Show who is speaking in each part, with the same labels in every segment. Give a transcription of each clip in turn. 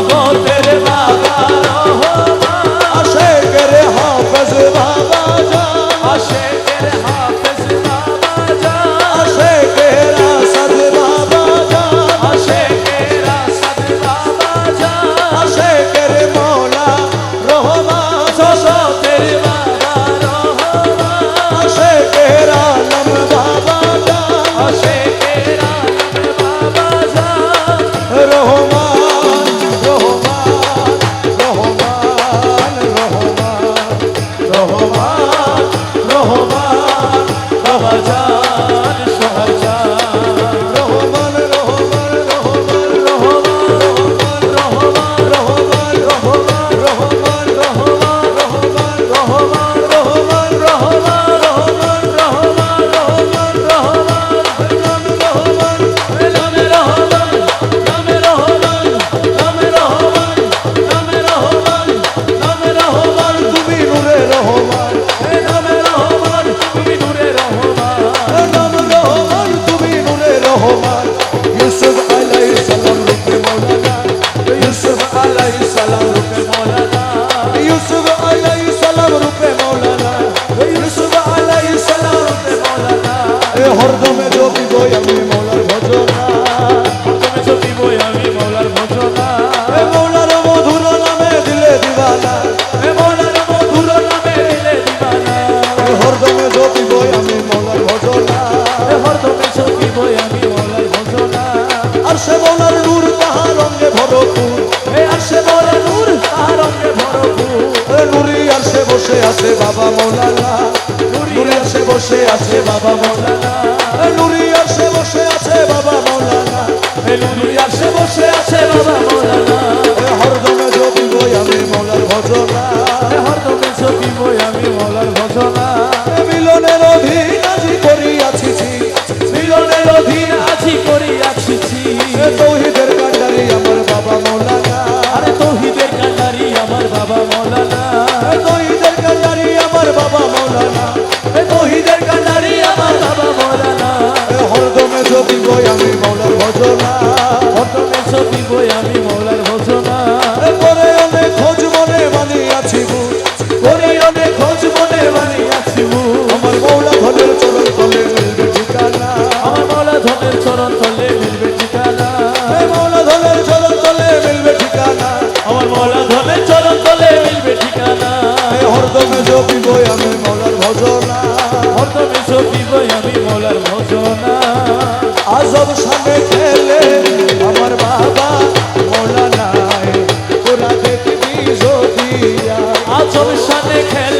Speaker 1: ojos. বাবা
Speaker 2: মৌলানা নুরি বসে আছে বাবা মৌলানা। নুরি আসে বসে আছে বাবা মৌলানা। নুরি
Speaker 1: আসে বসে আছে বাবা মৌলানা।
Speaker 2: হরদমে জপিব আমি মৌলার ভজনা।
Speaker 1: হরদমে জপিব আমি মৌলার ভজনা।
Speaker 2: মিলনের অধীন আজি আমি মৌলার ভজনা।
Speaker 1: প্রথমে ছবি বই
Speaker 2: গুলশানে খেলে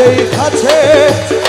Speaker 1: সেই কাছে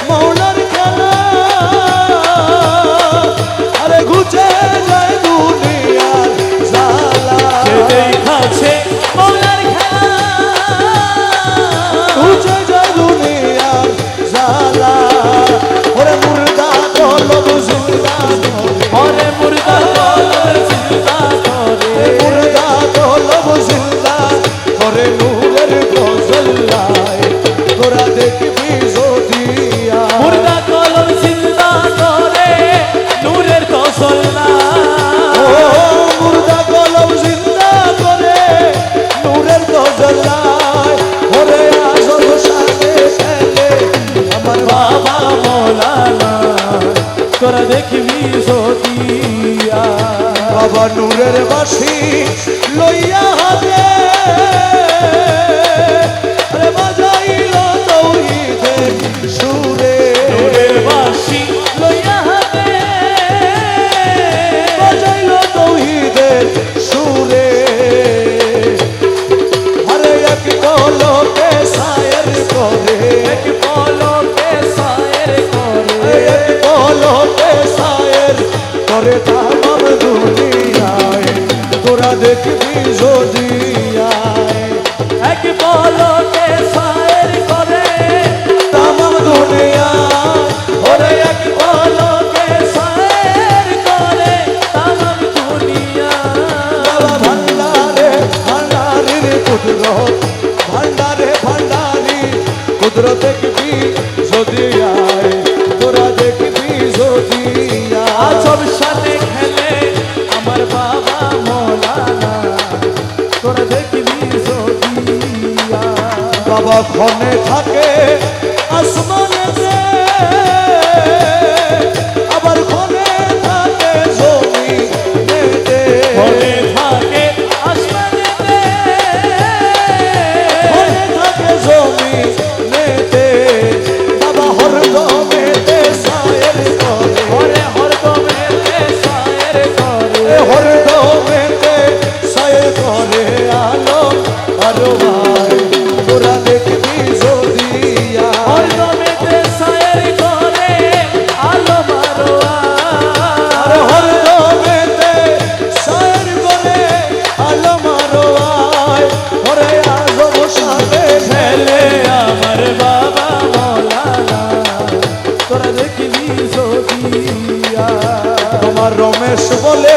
Speaker 1: সতিয়া। বাবা
Speaker 2: নূরের বাসী লইয়া তামাম দুনিয়ায় তোরা দেখবি যদি আয়।
Speaker 1: এক বলকে
Speaker 2: সা তখন থাকে আসমানে আবার খনে থাকে জমি
Speaker 1: খনে থাকে আসমানে
Speaker 2: খনে থাকে জমি নেতে বাবা
Speaker 1: হর দমেতে সায়ের করে
Speaker 2: হরে হর
Speaker 1: দমেতে সায়ের করে আলো
Speaker 2: আলো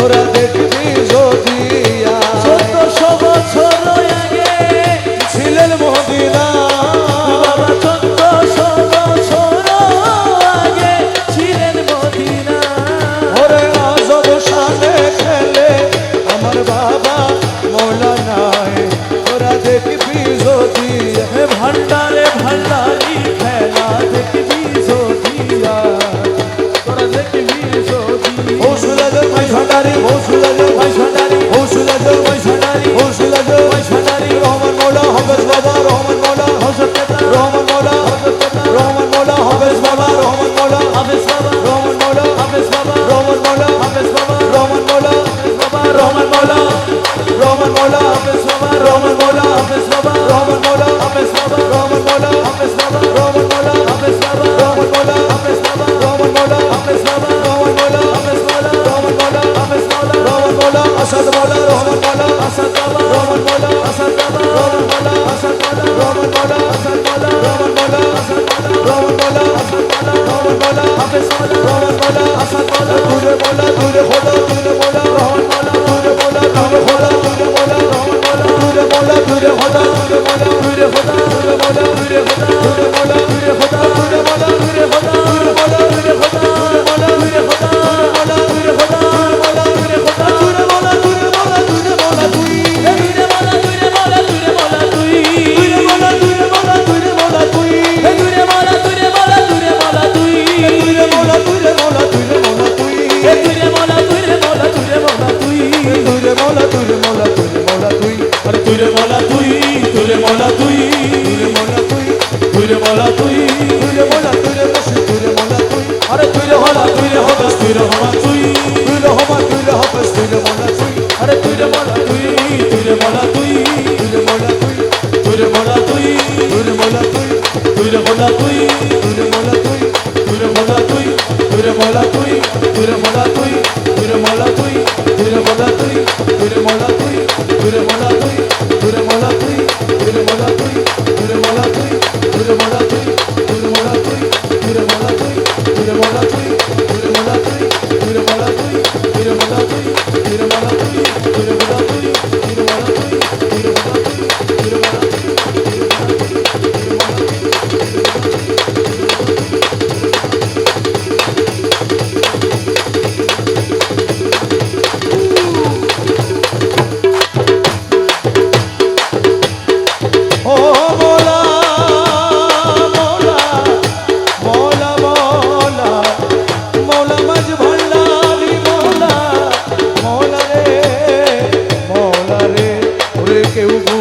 Speaker 2: Dura
Speaker 1: de
Speaker 2: que
Speaker 1: me
Speaker 2: Rahman. মোলা ঘুরে হোদা ঘুরে মোলা
Speaker 1: ঘুরে হোদা ঘুরে মোলা ঘুরে হোদা
Speaker 2: ঘুরে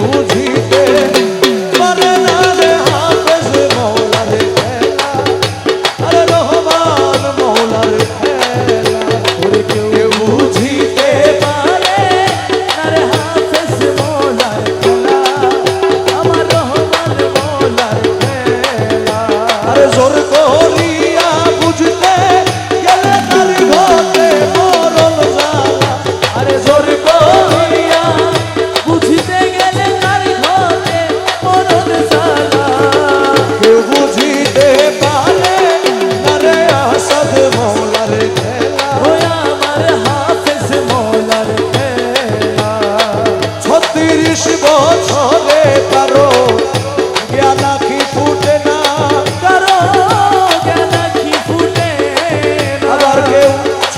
Speaker 2: বুঝিতে পারে।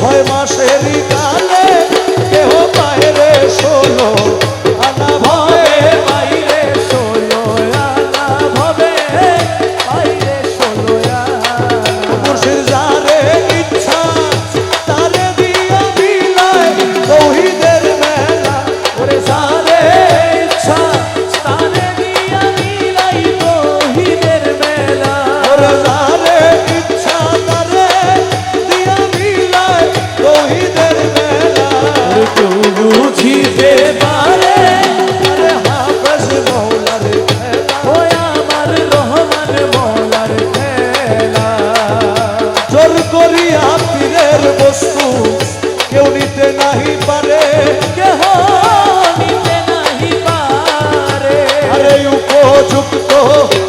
Speaker 2: ভয়
Speaker 1: उपो झुकतो